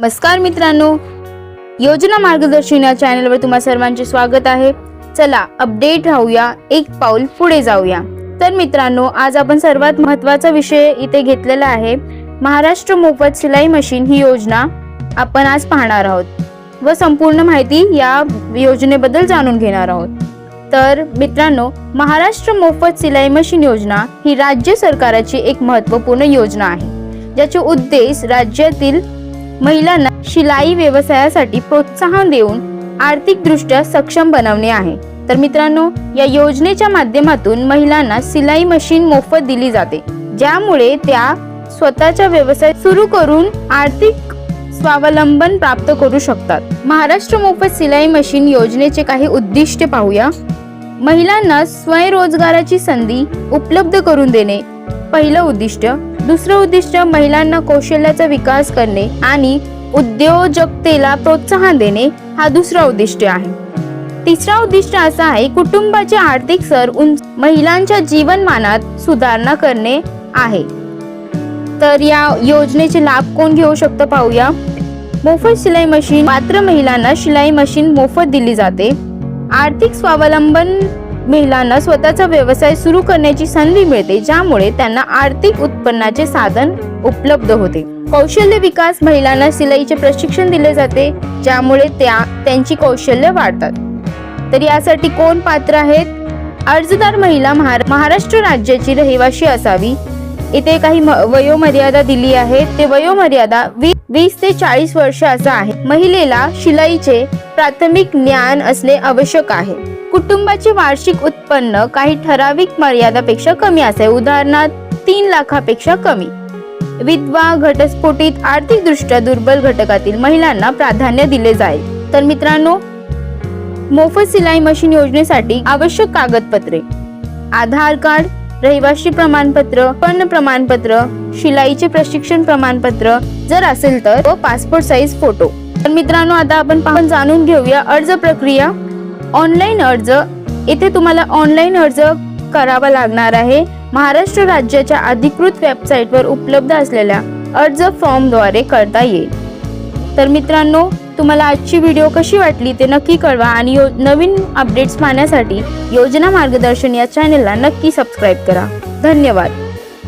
नमस्कार मित्रांनो. योजना मार्गदर्शन या चॅनलवर तुम्हा सर्वांचे स्वागत आहे. चला अपडेट राहूया एक पाऊल पुढे जाऊया. तर मित्रांनो आज आपण सर्वात महत्त्वाचा विषय इथे घेतलेला आहे. महाराष्ट्र मोफत सिलाई मशीन ही योजना आपण आज पाहणार आहोत व संपूर्ण माहिती या योजनेबद्दल जाणून घेणार आहोत. तर मित्रांनो महाराष्ट्र मोफत सिलाई मशीन योजना ही राज्य सरकारची एक महत्त्वपूर्ण योजना आहे. ज्याचे उद्देश राज्यातील महिलांना शिलाई व्यवसायासाठी प्रोत्साहन देऊन आर्थिकदृष्ट्या सक्षम बनवणे आहे. तर मित्रांनो या योजनेच्या माध्यमातून महिलांना सिलाई मशीन मोफत दिली जाते. ज्यामुळे त्या स्वतःचा व्यवसाय सुरू करून आर्थिक स्वावलंबन प्राप्त करू शकतात. महाराष्ट्र मोफत सिलाई मशीन योजनेचे काही उद्दिष्ट पाहूया. महिलांना स्वयंरोजगाराची संधी उपलब्ध करून देणे पहिलं उद्दिष्ट. दुसरं उद्दिष्ट महिलांना कौशल्याचा विकास करणे आणि उद्योजकतेला प्रोत्साहन देणे हा दुसरा उद्दिष्ट आहे. तिसरा उद्दिष्ट असा आहे कुटुंबाचे आर्थिक सर उंच महिलांच्या जीवनमानात सुधारणा करणे आहे. तर या योजनेचे लाभ कोण घेऊ शकतं पाहूया. मोफत शिलाई मशीन मात्र महिलांना शिलाई मशीन मोफत दिली जाते. आर्थिक स्वावलंबन महिलांना स्वतःचा व्यवसाय सुरू करण्याची संधी मिळते ज्यामुळे त्यांना आर्थिक उत्पन्नाचे साधन उपलब्ध होते. कौशल्य विकास महिलांना सिलाईचे प्रशिक्षण दिले जाते ज्यामुळे त्या त्यांची कौशल्य वाढतात. तर यासाठी कोण पात्र आहेत? अर्जदार महिला महाराष्ट्र राज्याची रहिवाशी असावी. इथे काही म- वयोमर्यादा दिली आहे ते वयोमर्यादा वीस ते चाळीस वर्ष असं आहे. महिलेला शिलाईचे प्राथमिक ज्ञान असणे आवश्यक आहे. कुटुंबाचे वार्षिक उत्पन्न काही ठराविक मर्यादापेक्षा कमी असे उदाहरणार्थ तीन लाखापेक्षा कमी. विधवा घटस्फोटित आर्थिकदृष्ट्या दुर्बल घटकातील महिलांना प्राधान्य दिले जाईल. तर मित्रांनो मोफत सिलाई मशीन योजनेसाठी आवश्यक कागदपत्रे आधार कार्ड रहिवासी प्रमाणपत्र उत्पन्न प्रमाणपत्र शिलाईचे प्रशिक्षण प्रमाणपत्र जर असेल तर व पासपोर्ट साईज फोटो तर मित्रांनो आता आपण पाहून जाणून घेऊया अर्ज प्रक्रिया. ऑनलाईन अर्ज येथे तुम्हाला ऑनलाईन अर्ज करावा लागणार आहे. महाराष्ट्र राज्याच्या अधिकृत वेबसाईटवर उपलब्ध असलेल्या अर्ज फॉर्मद्वारे करता येईल. तर मित्रांनो तुम्हाला आजची व्हिडिओ कशी वाटली ते नक्की कळवा आणि यो नवीन अपडेट्स पाहण्यासाठी योजना मार्गदर्शन या चॅनलला नक्की सबस्क्राईब करा. धन्यवाद.